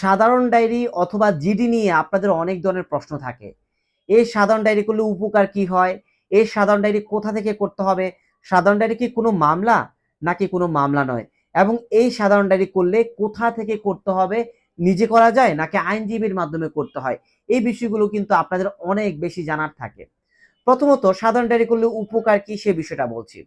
সাধারণ ডায়েরি অথবা জিডি নিয়ে আপনাদের অনেক ধরনের প্রশ্ন থাকে। এই সাধারণ ডায়েরি করলে উপকার কি হয়? এই সাধারণ ডায়েরি কোথা থেকে করতে হবে? সাধারণ ডায়েরি কি কোনো মামলা? নাকি কোনো মামলা নয়? এবং এই সাধারণ ডায়েরি করলে কোথা থেকে করতে হবে? নিজে করা যায়? নাকি আইনজীবীর মাধ্যমে করতে হয়? এই বিষয়গুলো কিন্তু আপনাদের অনেক বেশি জানার থাকে। প্রথমত, সাধারণ ডায়েরি করলে উপকার কি সে বিষয়টা বলছি।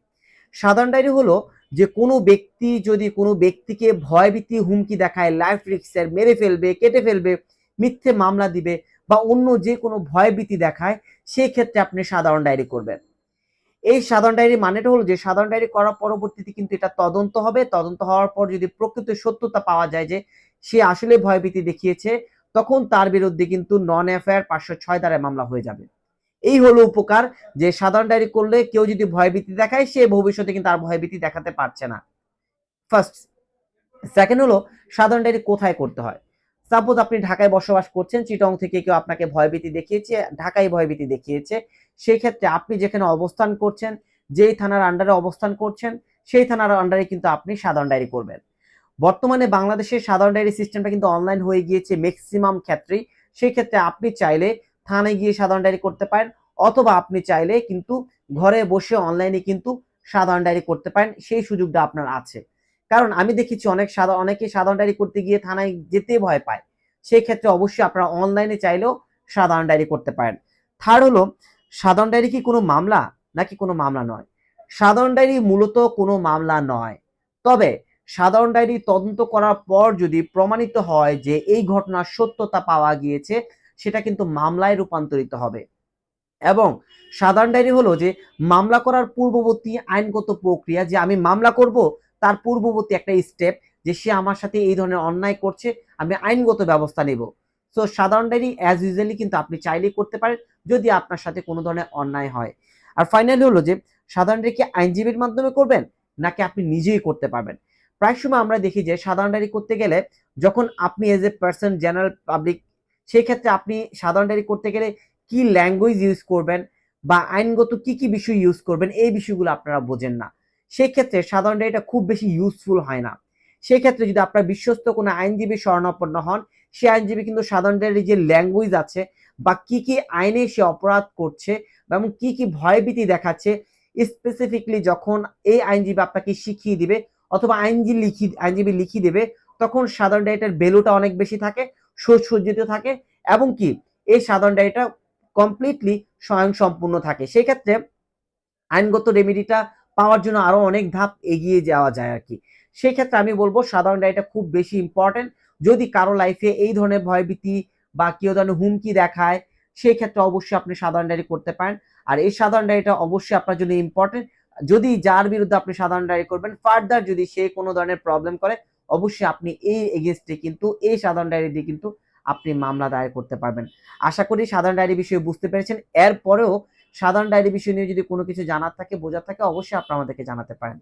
সাধারণ ডায়েরি হলো যে কোনো ব্যক্তি যদি কোনো ব্যক্তিকে ভয়ভীতি, হুমকি দেখায় লাইফ রিক্সের মেরে ফেলবে, কেটে ফেলবে, মিথ্যে মামলা দিবে বা অন্য যে কোনো ভয়ভীতি দেখায় সেই ক্ষেত্রে আপনি সাধারণ ডায়েরি করবেন। এই সাধারণ ডায়েরি মানেটা হলো যে সাধারণ ডায়েরি করার পরবর্তীতে কিন্তু এটা তদন্ত হবে। তদন্ত হওয়ার পর যদি প্রকৃত সত্যতা পাওয়া যায় যে সে আসলে ভয়ভীতি দেখিয়েছে, তখন তার বিরুদ্ধে কিন্তু নন এফআইআর পাঁচশো ছয় দ্বারায় মামলা হয়ে যাবে। এই হলো উপকার যে সাধারণ ডায়েরি করলে কেউ যদি ভয়ভীতি দেখায়, সে ভবিষ্যতে কিন্তু আর ভয়ভীতি দেখাতে পারছে না। ফার্স্ট সেকেন্ড হলো সাধারণ ডায়েরি কোথায় করতে হয়? সাপোজ আপনি ঢাকায় বসবাস করছেন চিটং থেকে কেউ আপনাকে ভয়ভীতি দেখিয়েছে, ঢাকায় ভয়ভীতি দেখিয়েছে। সেই ক্ষেত্রে আপনি যেখানে অবস্থান করছেন, যেই থানার আন্ডারে অবস্থান করছেন, সেই থানার আন্ডারে কিন্তু আপনি সাধারণ ডায়েরি করবেন। বর্তমানে বাংলাদেশের সাধারণ ডায়েরি সিস্টেমটা কিন্তু অনলাইন হয়ে গিয়েছে ম্যাক্সিমাম ক্ষেত্রেই। সেই ক্ষেত্রে আপনি চাইলে থানায় গিয়ে সাধারণ ডায়েরি করতে পারেন, অথবা আপনি চাইলে কিন্তু ঘরে বসে অনলাইনে কিন্তু সাধারণ ডায়েরি করতে পারেন, সেই সুযোগটা আপনার আছে। কারণ আমি দেখেছি অনেক সাধারণ অনেকে সাধারণ ডায়েরি করতে গিয়ে থানায় যেতে ভয় পায়। সেই ক্ষেত্রে অবশ্যই আপনারা অনলাইনে চাইলেও সাধারণ ডায়েরি করতে পারেন। থার্ড হলো সাধারণ ডায়েরি কি কোনো মামলা, নাকি কোনো মামলা নয়? সাধারণ ডায়েরি মূলত কোনো মামলা নয়। তবে সাধারণ ডায়েরি তদন্ত করার পর যদি প্রমাণিত হয় যে এই ঘটনার সত্যতা পাওয়া গিয়েছে সেটা কিন্তু মামলায় রূপান্তরিত হবে। এবং সাধারণ ডায়েরি হলো যে, মামলা করার পূর্ববর্তী আইনগত প্রক্রিয়া, যে আমি মামলা করব, তার পূর্ববর্তী একটা স্টেপ যে সে আমার সাথে এই ধরনের অন্যায় করছে, আমি আইনগত ব্যবস্থা নেব। সো সাধারণ ডায়েরি অ্যাজ ইউজুয়ালি কিন্তু আপনি চাইলেই করতে পারেন, যদি আপনার সাথে কোনো ধরনের অন্যায় হয়। আর ফাইনালি হলো যে, সাধারণ ডায়েরি কি আইনজীবীর মাধ্যমে করবেন, নাকি আপনি নিজেই করতে পারবেন? প্রায় সময় আমরা দেখি যে, সাধারণ ডায়েরি করতে গেলে, যখন আপনি as a person general public সেই ক্ষেত্রে আপনি সাধারণ ডায়েরি করতে গেলে কি ল্যাঙ্গুয়েজ ইউজ করবেন বা আইনগত কি কি বিষয় ইউজ করবেন, এই বিষয়গুলো আপনারা বোঝেন না। সেই ক্ষেত্রে সাধারণ ডায়েরিটা খুব বেশি ইউজফুল হয় না। সেই ক্ষেত্রে যদি আপনার বিশ্বস্ত কোনো আইনজীবী শরণাপন্ন হন, সে আইনজীবী কিন্তু সাধারণ ডায়েরির যে ল্যাঙ্গুয়েজ আছে বা কি কি আইনে সে অপরাধ করছে বা এবং কি কি ভয়ভীতি দেখাচ্ছে স্পেসিফিকলি যখন এই আইনজীবী আপনাকে শিখিয়ে দিবে অথবা আইনজীবী লিখি, আইনজীবী লিখিয়ে দেবে, তখন সাধারণ ডায়েরিটার ভ্যালুটা অনেক বেশি থাকে। সুসজ্জিত থাকে এবং কি এই সাধারণ ডায়েরিটা কমপ্লিটলি স্বয়ং সম্পূর্ণ থাকে। সেই ক্ষেত্রে আইনগত রেমেডিটা পাওয়ার জন্য আরও অনেক ধাপ এগিয়ে যাওয়া যায় আর কি। সেই ক্ষেত্রে আমি বলব সাধারণ ডায়েরিটা খুব বেশি ইম্পর্টেন্ট যদি কারও লাইফে এই ধরনের ভয়ভীতি বা কেউ ধরনের হুমকি দেখায় সেই ক্ষেত্রে অবশ্যই আপনি সাধারণ ডায়েরি করতে পারেন। আর এই সাধারণ ডায়েরিটা অবশ্যই আপনার জন্য ইম্পর্টেন্ট যদি যার বিরুদ্ধে আপনি সাধারণ ডায়েরি করবেন ফার্দার যদি সে কোনো ধরনের প্রবলেম করে অবশ্যই আপনি এই এগেনস্টে কিন্তু এই সাধারণ ডায়েরি দিয়ে কিন্তু আপনি মামলা দায়ের করতে পারবেন। আশা করি সাধারণ ডায়েরি বিষয়ে বুঝতে পেরেছেন। এরপরেও সাধারণ ডায়েরি বিষয় নিয়ে যদি কোনো কিছু জানার থাকে, বোঝার থাকে, অবশ্যই আপনি আমাদেরকে জানাতে পারেন।